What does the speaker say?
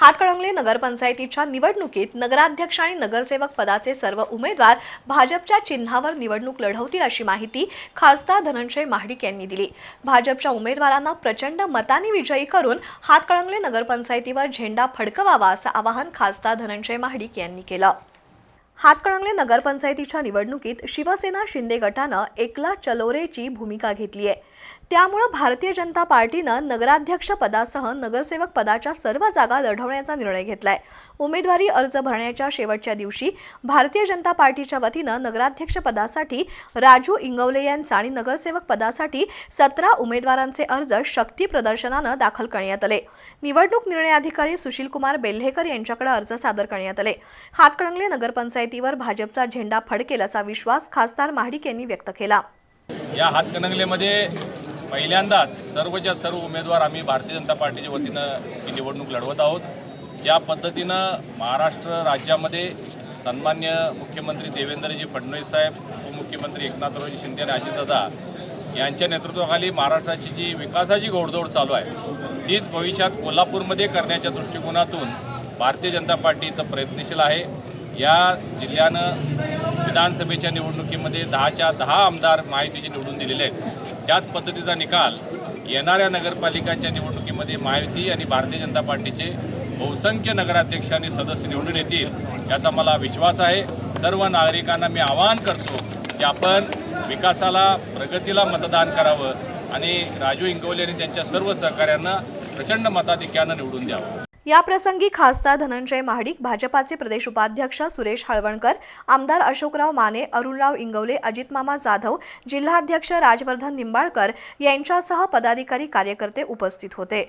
हातकळंगले नगरपंचायतीच्या निवडणुकीत नगराध्यक्ष आणि नगरसेवक पदाचे सर्व उमेदवार भाजपच्या चिन्हावर निवडणूक लढवतील अशी माहिती खासदार धनंजय महाडिक यांनी दिली. भाजपच्या उमेदवारांना प्रचंड मताने विजयी करून हातकळंगले नगरपंचायतीवर झेंडा फडकवावा असं आवाहन खासदार धनंजय महाडिक यांनी केलं. हातकणंगले नगरपंचायतीच्या निवडणुकीत शिवसेना शिंदे गटानं एकला चलोरेची भूमिका घेतली आहे त्यामुळं भारतीय जनता पार्टीनं नगराध्यक्ष पदासह नगरसेवक पदाच्या सर्व जागा लढवण्याचा निर्णय घेतलाय. उमेदवारी अर्ज भरण्याच्या शेवटच्या दिवशी भारतीय जनता पार्टीच्या वतीनं नगराध्यक्ष पदासाठी राजू इंगवले यांचा आणि नगरसेवक पदासाठी सतरा उमेदवारांचे अर्ज शक्ती प्रदर्शनानं दाखल करण्यात आले. निवडणूक निर्णय अधिकारी सुशीलकुमार बेल्हेकर यांच्याकडे अर्ज सादर करण्यात आले. हातकणंगले नगरपंचायतीवर भाजपचा झेंडा फडकेल असा विश्वास खासदार महाडिक यांनी व्यक्त केला. या हातकणंगलेमध्ये पहिल्यांदाच सर्वच्या सर्व उमेदवार आम्ही भारतीय जनता पार्टीच्या वतीनं ही निवडणूक लढवत आहोत. ज्या पद्धतीनं महाराष्ट्र राज्यामध्ये सन्मान्य मुख्यमंत्री देवेंद्रजी फडणवीस साहेब उपमुख्यमंत्री एकनाथरावजी शिंदे आणि अजितदादा यांच्या नेतृत्वाखाली महाराष्ट्राची जी विकासाची घोडदौड चालू आहे तीच भविष्यात कोल्हापूरमध्ये करण्याच्या दृष्टिकोनातून भारतीय जनता पार्टी इथं प्रयत्नशील आहे. या जिल्ह्यानं विधानसभेच्या निवडणुकीमध्ये दहाच्या दहा आमदार महायुतीचे निवडून दिलेले आहेत. त्याच पद्धतीचा निकाल येणाऱ्या नगरपालिकांच्या निवडणुकीमध्ये महायुती आणि भारतीय जनता पार्टीचे बहुसंख्य नगराध्यक्ष आणि सदस्य निवडून येतील याचा मला विश्वास आहे. सर्व नागरिकांना मी आवाहन करतो की आपण विकासाला प्रगतीला मतदान करावं आणि राजू इंगवले आणि त्यांच्या सर्व सहकाऱ्यांना प्रचंड मताधिक्यानं निवडून द्यावं. या प्रसंगी खासदार धनंजय महाडिक भाजपाचे प्रदेश उपाध्यक्ष सुरेश हळवणकर आमदार अशोकराव माने अरुणराव इंगवले अजितमामा जाधव जिल्हाध्यक्ष राजवर्धन निंबाळकर यांच्यासह पदाधिकारी कार्यकर्ते उपस्थित होते.